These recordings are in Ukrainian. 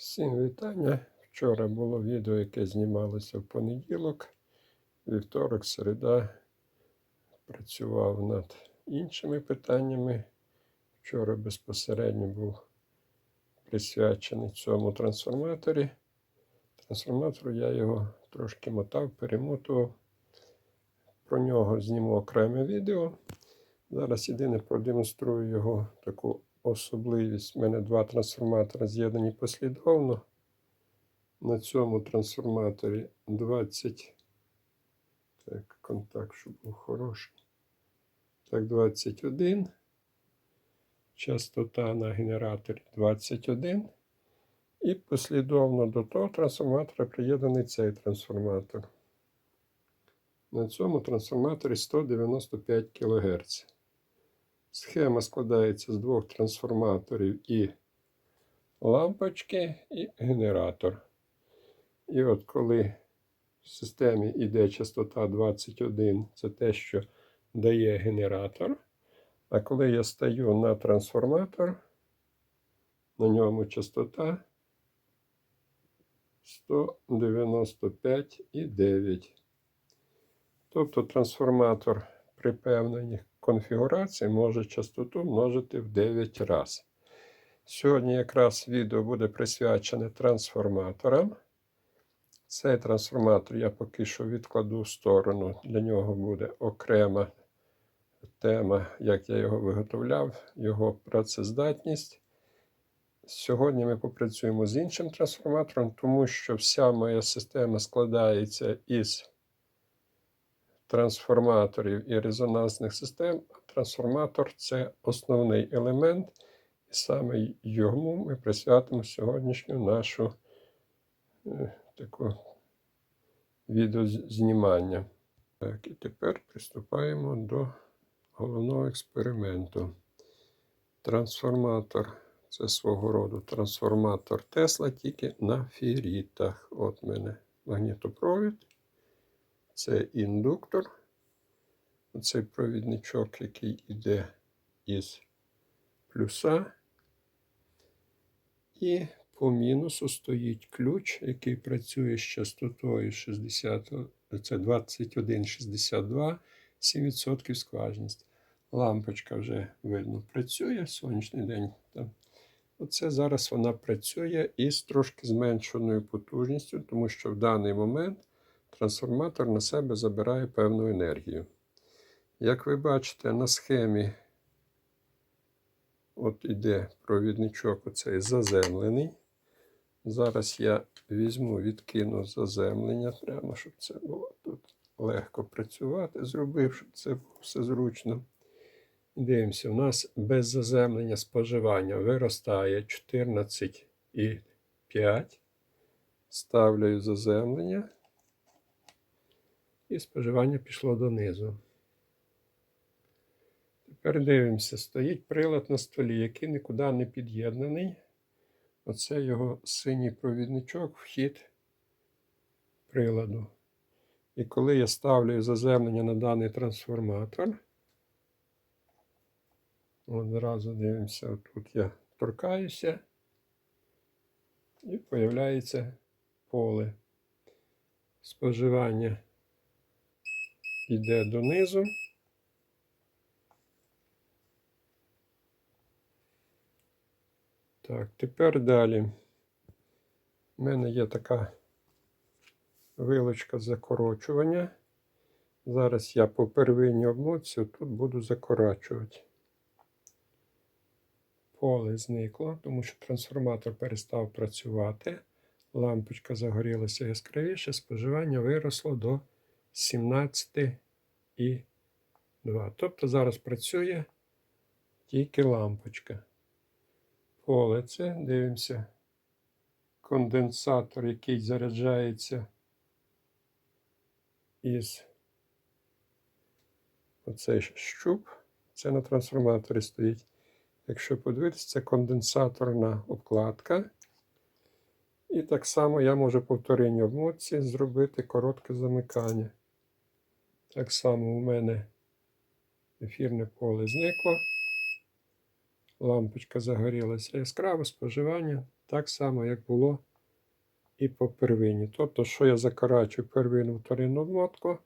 Всім вітання. Вчора було відео, яке знімалося в понеділок. Вівторок, середа працював над іншими питаннями. Вчора безпосередньо був присвячений цьому трансформаторі. Трансформатору я його трошки мотав, перемотував. Про нього зніму окреме відео. Зараз єдине продемонструю його таку особливість. У мене два трансформатори з'єднані послідовно. На цьому трансформаторі 20. Так, контакт, щоб був хороший. Так, 21. Частота на генераторі 21. І послідовно до того трансформатора приєднаний цей трансформатор. На цьому трансформаторі 195 кГц. Схема складається з двох трансформаторів і лампочки, і генератор. І от коли в системі йде частота 21, це те, що дає генератор. А коли я стаю на трансформатор, на ньому частота 195,9. Тобто трансформатор при певній конфігурації може частоту множити в 9 разів. Сьогодні якраз відео буде присвячене трансформаторам. Цей трансформатор я поки що відкладу в сторону. Для нього буде окрема тема, як я його виготовляв, його працездатність. Сьогодні ми попрацюємо з іншим трансформатором, тому що вся моя система складається із трансформаторів і резонансних систем. Трансформатор це основний елемент, і саме йому ми присвятимо сьогоднішню нашу е, таку відеознімання. Так, і тепер приступаємо до головного експерименту. Трансформатор це свого роду трансформатор Тесла тільки на фірітах. От мене магнітопровід. Це індуктор. Оцей провідничок, який йде із плюса. І по мінусу стоїть ключ, який працює з частотою 60, це 21,62, 7% скважність. Лампочка вже видно працює, сонячний день. Оце зараз вона працює із трошки зменшеною потужністю, тому що в даний момент трансформатор на себе забирає певну енергію. Як ви бачите, на схемі от іде провідничок оцей заземлений. Зараз я візьму, відкину заземлення, прямо, щоб це було тут легко працювати, зробив, щоб це було все зручно. Дивимося, у нас без заземлення споживання виростає 14,5. Ставлю заземлення. І споживання пішло донизу. Тепер дивимося, стоїть прилад на столі, який нікуди не під'єднаний. Оце його синій провідничок, вхід приладу. І коли я ставлю заземлення на даний трансформатор, одразу дивимося, тут я торкаюся, і появляється поле. Споживання йде донизу. Так, тепер далі. У мене є така вилочка закорочування. Зараз я по первинній обмотці тут буду закорачувати. Поле зникло, тому що трансформатор перестав працювати. Лампочка загорілася яскравіше, споживання виросло до 17,2. Тобто зараз працює тільки лампочка. Поле це, дивимося, конденсатор, який заряджається із оцей щуп. Це на трансформаторі стоїть. Якщо подивитися, це конденсаторна обкладка. І так само я можу по вторинній обмотці зробити коротке замикання. Так само у мене ефірне поле зникло. Лампочка загорілася яскраво, споживання так само, як було і по первині. Тобто, що я закорачую первинну вторинну обмотку,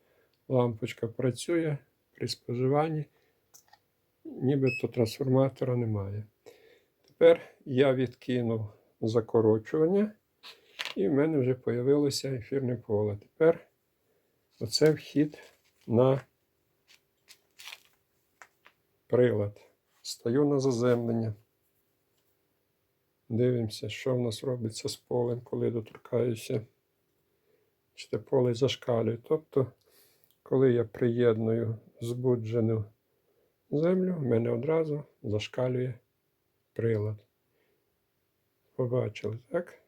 лампочка працює при споживанні, нібито трансформатора немає. Тепер я відкинув закорочування, і в мене вже з'явилося ефірне поле. Тепер оце вхід на прилад. Стаю на заземлення. Дивимося, що в нас робиться з полем, коли доторкаюся. Чи те поле зашкалює. Тобто, коли я приєдную збуджену землю, в мене одразу зашкалює прилад. Побачили, так?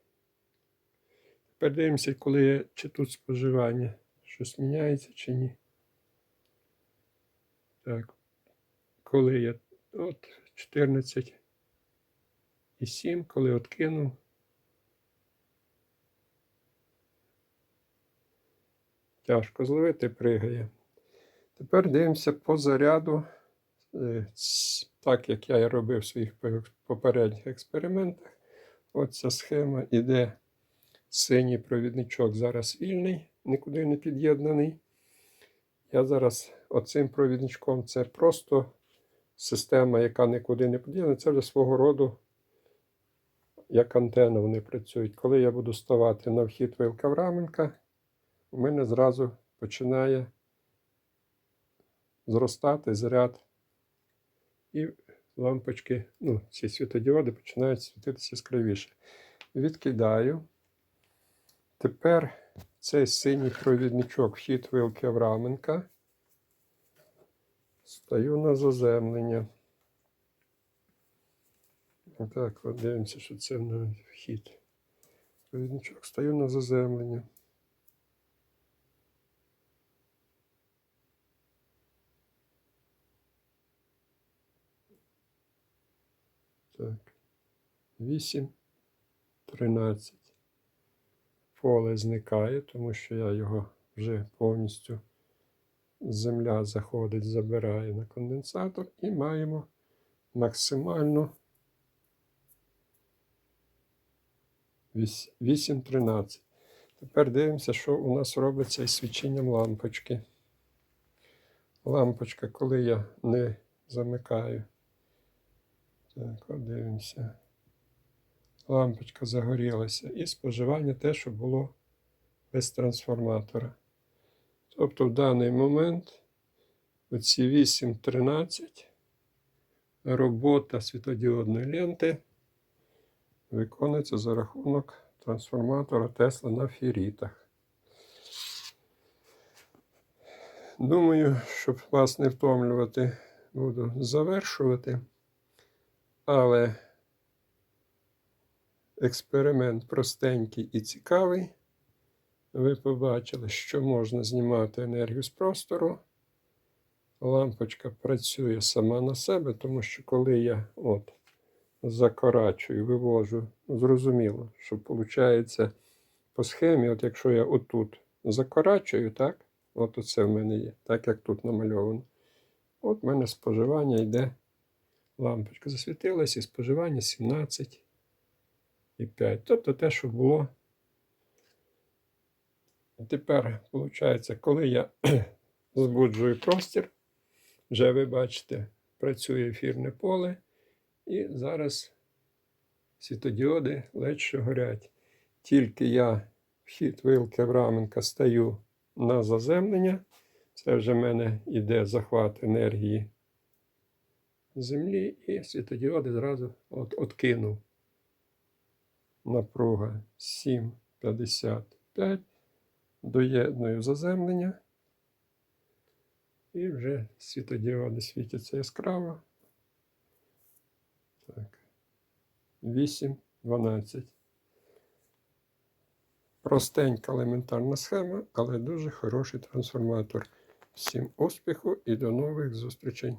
Тепер дивимося, коли я, чи тут споживання, щось міняється чи ні. Так, коли я от 14 і 7, коли откинув. Тяжко зловити, пригає. Тепер дивимося по заряду. Е, Так як я і робив в своїх попередніх експериментах. Оця схема іде синій провідничок зараз вільний, нікуди не під'єднаний. Я зараз оцим провідничком це просто система, яка нікуди не під'єднана. Це вже свого роду як антенна вони працюють. Коли я буду ставати на вхід вилка Враменка, у мене зразу починає зростати заряд. І лампочки, ну, ці світодіоди починають світитися яскравіше. Відкидаю. Тепер цей синій провідничок вхід вилки Авраменка. Стаю на заземлення. Так, от дивимося, що це на вхід. Провідничок стаю на заземлення. Так. 8, 13. Поле зникає, тому що я його вже повністю земля заходить, забирає на конденсатор і маємо максимальну 8.13. Тепер дивимося, що у нас робиться із свіченням лампочки. Лампочка, коли я не замикаю. Так, дивимося. Лампочка загорілася. І споживання те, що було без трансформатора. Тобто в даний момент оці 8.13 робота світодіодної ленти виконується за рахунок трансформатора Тесла на фірітах. Думаю, щоб вас не втомлювати, буду завершувати. Але експеримент простенький і цікавий. Ви побачили, що можна знімати енергію з простору. Лампочка працює сама на себе, тому що коли я от закорачую, вивожу, зрозуміло, що виходить по схемі, от якщо я отут закорачую, так, от оце в мене є, так як тут намальовано. От в мене споживання йде. Лампочка засвітилася і споживання 17,5. Тобто те, що було. Тепер, виходить, коли я збуджую простір, вже ви бачите, працює ефірне поле. І зараз світодіоди ледь що горять. Тільки я вхід вилки Авраменка стаю на заземлення. Це вже в мене йде захват енергії землі, і світодіоди зразу от, откинув. Напруга 7,55. Доєдную заземлення. І вже світодіоди світяться яскраво. Так. 8, 12. Простенька елементарна схема, але дуже хороший трансформатор. Всім успіху і до нових зустрічей!